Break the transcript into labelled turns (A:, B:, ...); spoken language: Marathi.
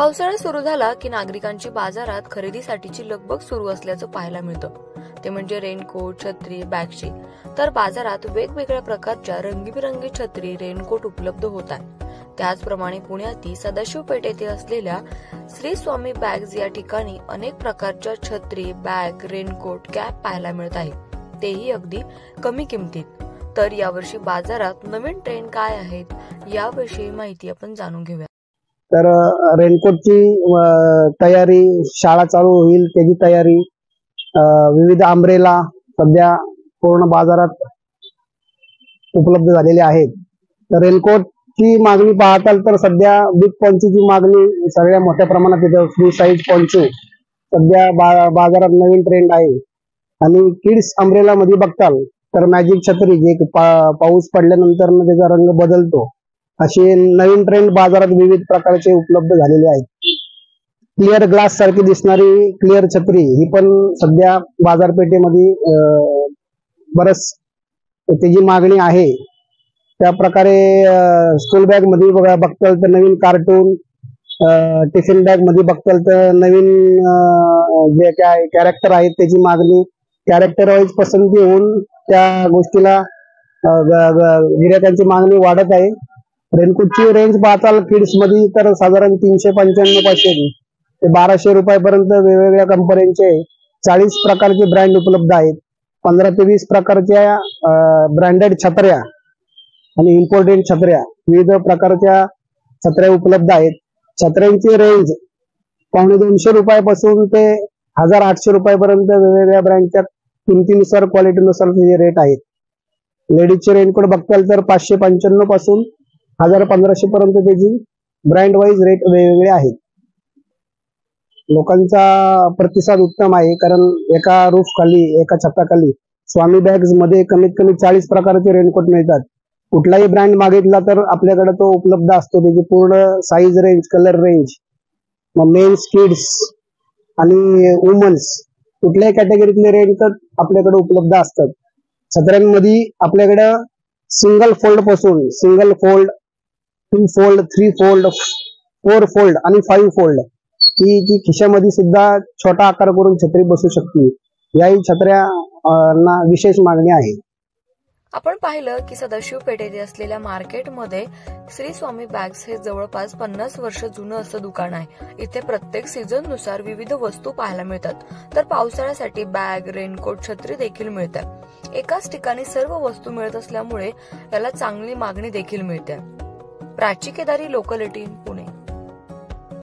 A: पावसाळा सुरू झाला की नागरिकांची बाजारात खरेदीसाठीची लगबग सुरू असल्याचं पाहायला मिळतं. ते म्हणजे रेनकोट छत्री बॅगची तर बाजारात वेगवेगळ्या प्रकारच्या रंगीबिरंगी छत्री रेनकोट उपलब्ध होत आहेत. त्याचप्रमाणे पुण्यातील सदाशिव पेठ येथे असलेल्या श्री स्वामी बॅग्स या ठिकाणी अनेक प्रकारच्या छत्री बॅग रेनकोट कॅप पाहायला मिळत आहेत. तेही अगदी कमी किमतीत. तर यावर्षी बाजारात नवीन ट्रेंड काय आहेत याविषयी माहिती आपण जाणून घेऊया.
B: तर रेनकोटची तयारी शाळा चालू होईल त्याची तयारी. विविध आंब्रेला सध्या पूर्ण बाजारात उपलब्ध झालेले आहेत. तर रेनकोटची मागणी पाहताल तर सध्या बिग पॉन्चूची मागणी सगळ्या मोठ्या प्रमाणात येते. फ्री साईज पॉन्चू सध्या बा बाजारात नवीन ट्रेंड आहे. आणि किड्स अम्ब्रेला मध्ये बघताल तर मॅजिक छत्री जे पा- पाऊस पडल्यानंतर त्याचा रंग बदलतो. असे नवीन ट्रेंड बाजारात विविध प्रकारचे उपलब्ध झालेले आहेत. क्लिअर ग्लास सारखी दिसणारी क्लिअर छत्री ही पण सध्या बाजारपेठेमध्ये बरच त्याची मागणी आहे त्या प्रकारे स्कूल बॅगमध्ये बघा बघताल तर नवीन कार्टून टिफिन बॅगमध्ये बघताल तर नवीन जे काय कॅरेक्टर आहेत त्याची मागणी कॅरेक्टर वाईज पसंती होऊन त्या गोष्टीला अं, मागणी वाढत आहे. रेनकोटची रेंज पाहताल किड्समध्ये तर साधारण तीनशे पंच्याण्णव पाचशे ते बाराशे रुपयापर्यंत वेगवेगळ्या कंपन्यांचे चाळीस प्रकारचे ब्रँड उपलब्ध आहेत. पंधरा ते वीस प्रकारच्या ब्रँडेड छत्र्या आणि इम्पोर्टेड छत्र्या. विविध प्रकारच्या छत्र्या उपलब्ध आहेत. छत्र्यांची रेंज पावणे दोनशे रुपयापासून ते हजार आठशे रुपयापर्यंत वेगवेगळ्या ब्रँडच्या किमतीनुसार क्वालिटीनुसार त्याचे रेट आहेत. लेडीजचे रेनकोट बघताल तर पाचशे पंच्याण्णवपासून हजार पंधराशे पर्यंत त्याची ब्रँड वाईज रेट वेगवेगळे आहेत. लोकांचा प्रतिसाद उत्तम आहे कारण एका रूफ खाली एका छताखाली स्वामी बॅग्समध्ये कमीत कमी चाळीस प्रकारचे रेनकोट मिळतात. कुठलाही ब्रँड मागितला तर आपल्याकडे तो उपलब्ध असतो. त्याची पूर्ण साईज रेंज कलर रेंज मग मेन्स किड्स आणि वुमन्स कुठल्याही कॅटेगरीतले रेनकोट आपल्याकडे उपलब्ध असतात. छत्र्यांमध्ये आपल्याकडं single फोल्डपासून single fold two fold three fold four fold आणि फाईव्ह फोल्ड ही जी खिशामध्ये सुद्धा छोटा आकार करून छत्री बसू शकते. याही छत्र्या ना विशेष मागणी आहे.
A: आपण पाहिलं की सदाशिव पेठेत असलेल्या मार्केटमध्ये श्री स्वामी बॅग्स हे जवळपास पन्नास वर्ष जुनं असं दुकान आहे. इथे प्रत्येक सीझननुसार विविध वस्तू पाहायला मिळतात. तर पावसाळ्यासाठी बॅग रेनकोट छत्री देखील मिळतात एकाच ठिकाणी सर्व वस्तू मिळत असल्यामुळे याला चांगली मागणी देखील मिळते. Prachi Kedari local eighteen Pune.